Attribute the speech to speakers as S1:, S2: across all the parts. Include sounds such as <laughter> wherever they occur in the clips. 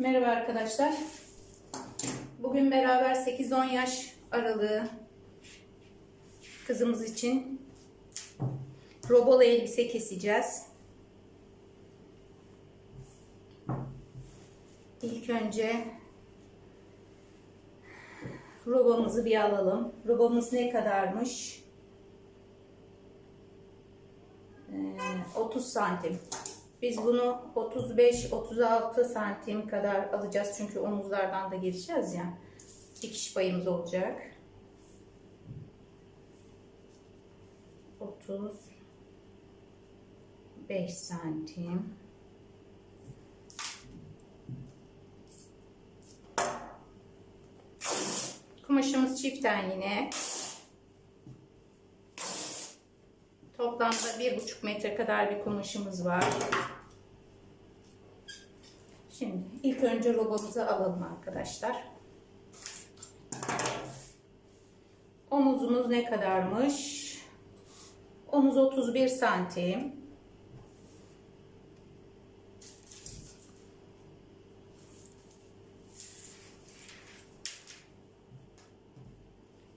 S1: Merhaba arkadaşlar. Bugün beraber 8-10 yaş aralığı kızımız için robol elbise keseceğiz. İlk önce robomuzu bir alalım. Robomuz ne kadarmış? Ee, 30 santim. Biz bunu 35-36 santim kadar alacağız. Çünkü omuzlardan da gireceğiz ya. Dikiş payımız olacak. 35 santim. Kumaşımız çiften yine. Toplamda bir buçuk metre kadar bir kumaşımız var. Şimdi ilk önce robomuzu alalım arkadaşlar. Omuzumuz ne kadarmış? Omuz 31 santim.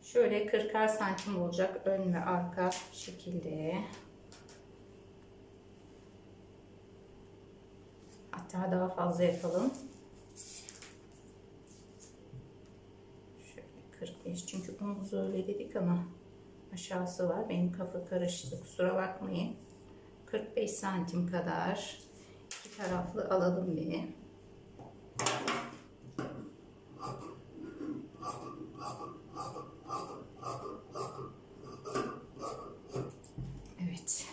S1: Şöyle 40'ar santim olacak ön ve arka şekilde. Hatta daha fazla yapalım. Şöyle 45 çünkü omuz öyle dedik ama aşağısı var. Benim kafa karıştı. Kusura bakmayın. 45 santim kadar iki taraflı alalım bir. Evet.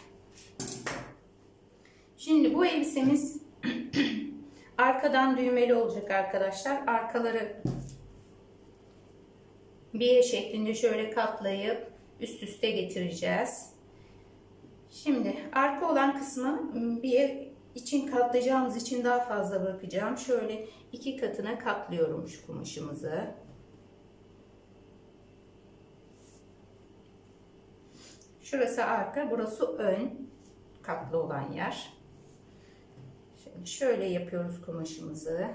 S1: Şimdi bu elbisemiz <clears throat> arkadan düğmeli olacak arkadaşlar. Arkaları bir şeklinde şöyle katlayıp üst üste getireceğiz. Şimdi arka olan kısmı bir için katlayacağımız için daha fazla bırakacağım. Şöyle iki katına katlıyorum şu kumaşımızı. Şurası arka, burası ön katlı olan yer. Şimdi şöyle yapıyoruz kumaşımızı.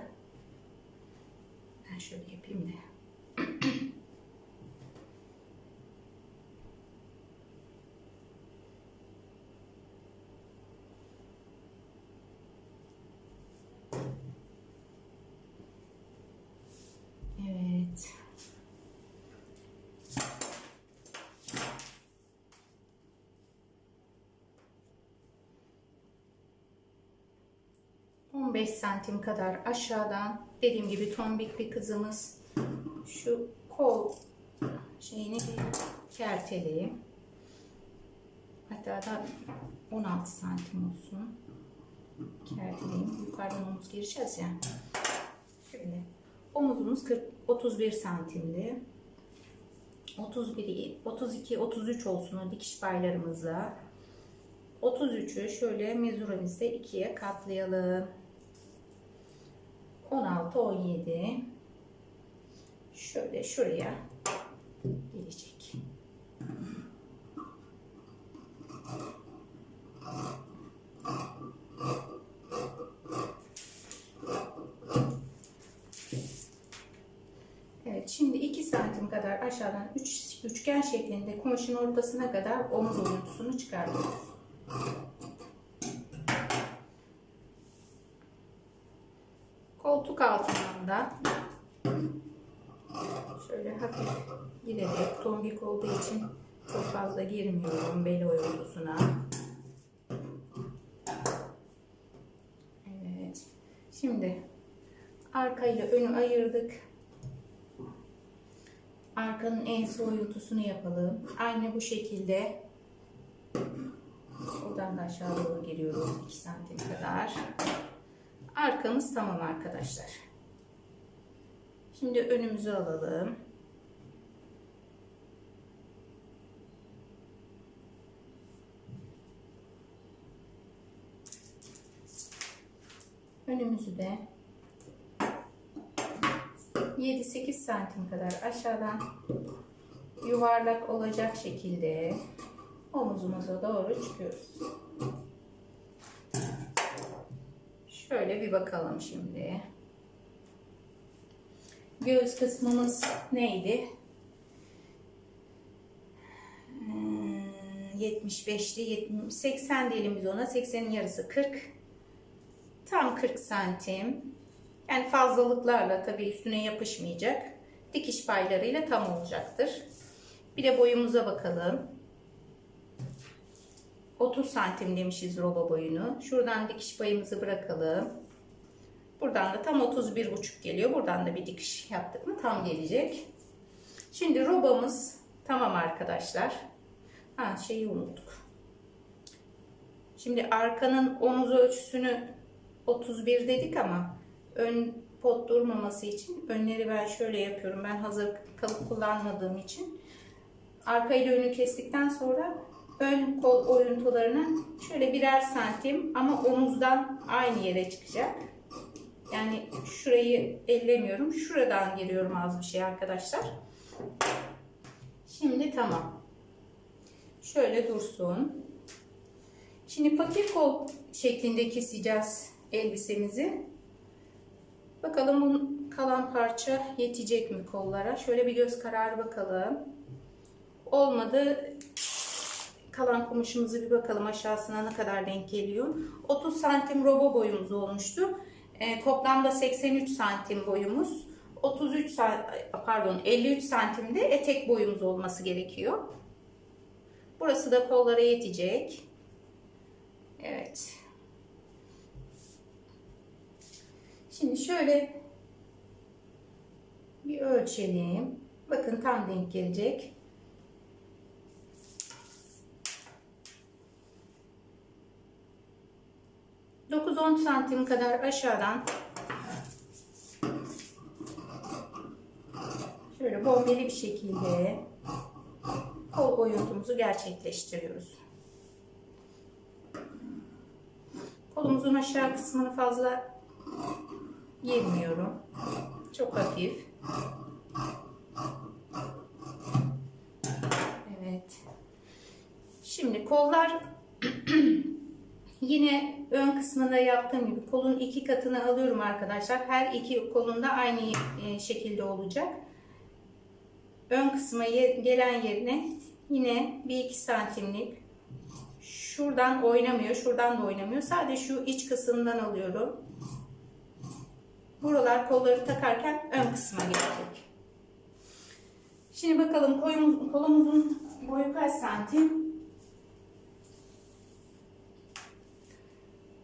S1: Ben şöyle yapayım da. Evet. ...15 santim kadar aşağıdan... ...dediğim gibi tombik bir kızımız... ...şu kol... ...şeyini kerteleyeyim. Hatta da 16 santim olsun. Kerteleyeyim. Yukarıdan omuz gireceğiz ya. Şöyle. Omuzumuz 40, 31 santimli. 31, 32, 33 olsun o dikiş paylarımızla. 33'ü şöyle mezuramızda ikiye katlayalım. 16, 17. Şöyle şuraya gelecek. Evet şimdi 2 santim kadar aşağıdan üç, üçgen şeklinde kumaşın ortasına kadar omuz oyuntusunu çıkartıyoruz. Koltuk altından da şöyle hafif girerek tombik olduğu için çok fazla girmiyorum bel oyuntusuna. Evet. Şimdi arka ile önü ayırdık. Arkanın ense oyuntusunu yapalım. Aynı bu şekilde. Buradan da aşağı doğru giriyoruz 2 santim kadar. Arkamız tamam arkadaşlar. Şimdi önümüzü alalım. Önümüzü de 7-8 santim kadar aşağıdan yuvarlak olacak şekilde omuzumuza doğru çıkıyoruz. Şöyle bir bakalım şimdi. göğüs kısmımız neydi? Hmm, 75'li 70, 80 diyelim biz ona. 80'in yarısı 40. Tam 40 santim. Yani fazlalıklarla tabii üstüne yapışmayacak. Dikiş paylarıyla tam olacaktır. Bir de boyumuza bakalım. 30 santim demişiz roba boyunu. Şuradan dikiş payımızı bırakalım. Buradan da tam 31,5 geliyor. Buradan da bir dikiş yaptık mı tam gelecek. Şimdi robamız tamam arkadaşlar. Ha şeyi unuttuk. Şimdi arkanın omuz ölçüsünü 31 dedik ama ön pot durmaması için önleri ben şöyle yapıyorum. Ben hazır kalıp kullanmadığım için arka ile önü kestikten sonra ön kol oyuntularını şöyle birer santim ama omuzdan aynı yere çıkacak. Yani şurayı ellemiyorum. Şuradan giriyorum az bir şey arkadaşlar. Şimdi tamam. Şöyle dursun. Şimdi fakir kol şeklinde keseceğiz elbisemizi. Bakalım bunun kalan parça yetecek mi kollara? Şöyle bir göz kararı bakalım. Olmadı. Kalan kumaşımızı bir bakalım aşağısına ne kadar denk geliyor. 30 santim robo boyumuz olmuştu. E, toplamda 83 santim boyumuz. 33 santim, pardon 53 santimde etek boyumuz olması gerekiyor. Burası da kollara yetecek. Evet. Şimdi şöyle bir ölçelim. Bakın tam denk gelecek. Dokuz on santim kadar aşağıdan şöyle bombeli bir şekilde kol oyuntumuzu gerçekleştiriyoruz. Kolumuzun aşağı kısmını fazla Yemiyorum. Çok hafif. Evet. Şimdi kollar <clears throat> yine ön kısmında yaptığım gibi kolun iki katını alıyorum arkadaşlar. Her iki kolunda aynı e, şekilde olacak. Ön kısma gelen yerine yine bir iki santimlik şuradan oynamıyor, şuradan da oynamıyor. Sadece şu iç kısımdan alıyorum. Buralar kolları takarken ön kısma gelecek. Şimdi bakalım kolumuz, kolumuzun boyu kaç santim?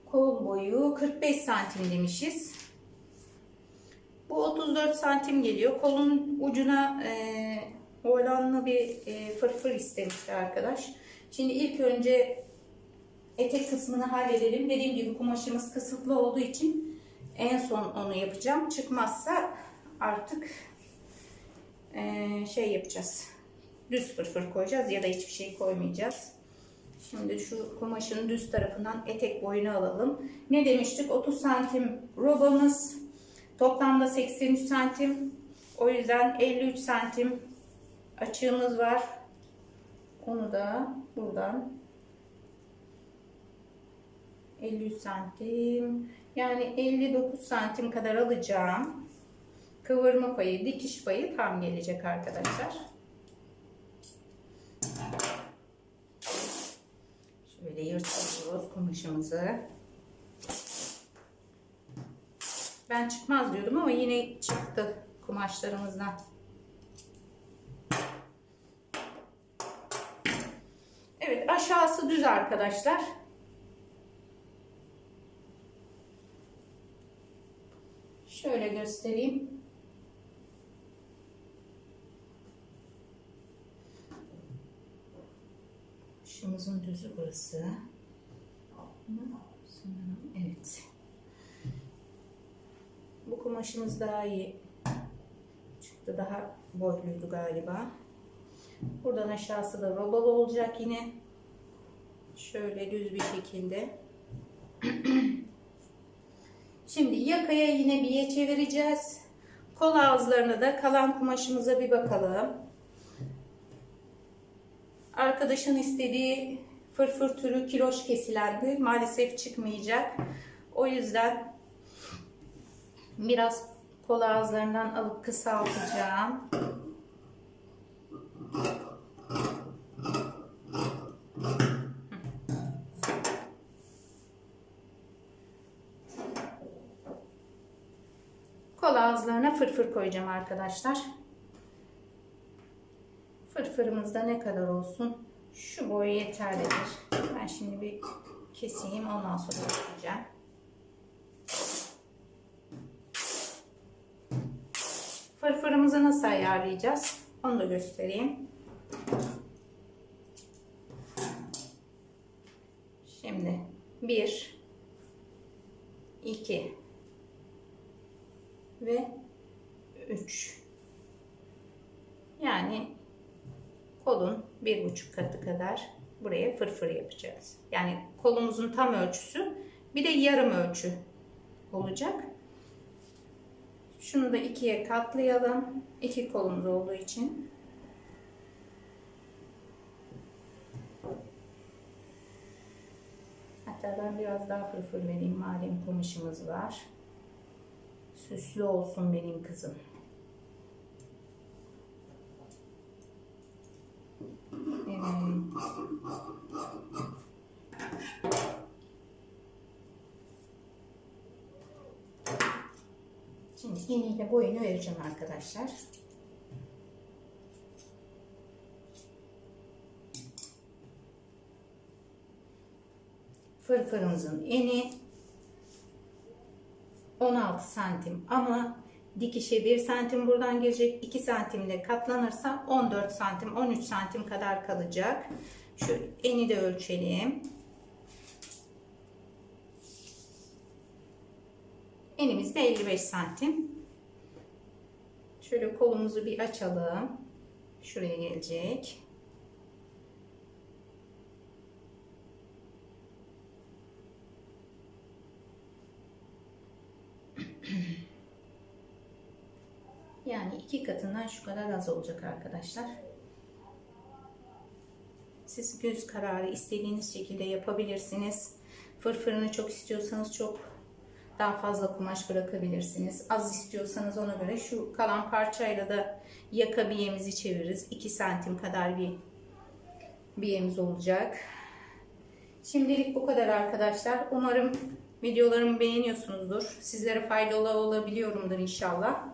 S1: Kol boyu 45 santim demişiz. Bu 34 santim geliyor. Kolun ucuna e, olanlı bir e, fırfır istemişti arkadaş. Şimdi ilk önce etek kısmını halledelim. Dediğim gibi kumaşımız kısıtlı olduğu için en son onu yapacağım. Çıkmazsa artık e, şey yapacağız. Düz fırfır koyacağız ya da hiçbir şey koymayacağız. Şimdi şu kumaşın düz tarafından etek boyunu alalım. Ne demiştik? 30 santim robamız. Toplamda 83 santim. O yüzden 53 santim açığımız var. Onu da buradan 53 santim yani 59 santim kadar alacağım. Kıvırma payı, dikiş payı tam gelecek arkadaşlar. Şöyle yırtıyoruz kumaşımızı. Ben çıkmaz diyordum ama yine çıktı kumaşlarımızdan. Evet aşağısı düz arkadaşlar. Şöyle göstereyim. Başımızın düzü burası. Evet. Bu kumaşımız daha iyi çıktı. Daha boyluydu galiba. Buradan aşağısı da robalı olacak yine. Şöyle düz bir şekilde. <clears throat> Şimdi yakaya yine biye çevireceğiz. Kol ağızlarına da kalan kumaşımıza bir bakalım. Arkadaşın istediği fırfır türü kiloş kesilendi. Maalesef çıkmayacak. O yüzden biraz Kol ağızlarından alıp kısaltacağım. Kol ağızlarına fırfır koyacağım arkadaşlar. Fırfırımız da ne kadar olsun? Şu boyu yeterlidir. Ben şimdi bir keseyim ondan sonra yapacağım. Fırfırımızı nasıl ayarlayacağız? Onu da göstereyim. Şimdi 1 2 ve 3 yani kolun bir buçuk katı kadar buraya fırfır yapacağız. Yani kolumuzun tam ölçüsü bir de yarım ölçü olacak. Şunu da ikiye katlayalım. İki kolumuz olduğu için. Hatta ben biraz daha fırfır vereyim madem kumaşımız var. Süslü olsun benim kızım. Evet. Şimdi iğneyle boyunu vereceğim arkadaşlar. Fırfırımızın eni 16 santim ama dikişe 1 santim buradan gelecek 2 santimle katlanırsa 14 santim 13 santim kadar kalacak. Şu eni de ölçelim. Enimiz de 55 santim. Şöyle kolumuzu bir açalım. Şuraya gelecek. Yani iki katından şu kadar az olacak arkadaşlar. Siz göz kararı istediğiniz şekilde yapabilirsiniz. Fırfırını çok istiyorsanız çok daha fazla kumaş bırakabilirsiniz. Az istiyorsanız ona göre şu kalan parçayla da yaka biyemizi çeviririz. 2 santim kadar bir biyemiz olacak. Şimdilik bu kadar arkadaşlar. Umarım videolarımı beğeniyorsunuzdur. Sizlere faydalı olabiliyorumdur inşallah.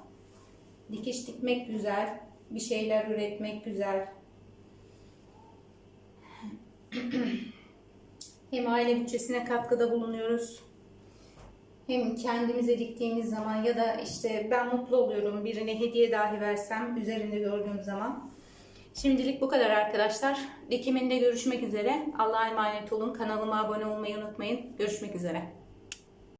S1: Dikiş dikmek güzel. Bir şeyler üretmek güzel. <clears throat> Hem aile bütçesine katkıda bulunuyoruz. Hem kendimize diktiğimiz zaman ya da işte ben mutlu oluyorum birine hediye dahi versem üzerinde gördüğüm zaman. Şimdilik bu kadar arkadaşlar. Dikiminde görüşmek üzere. Allah'a emanet olun. Kanalıma abone olmayı unutmayın. Görüşmek üzere.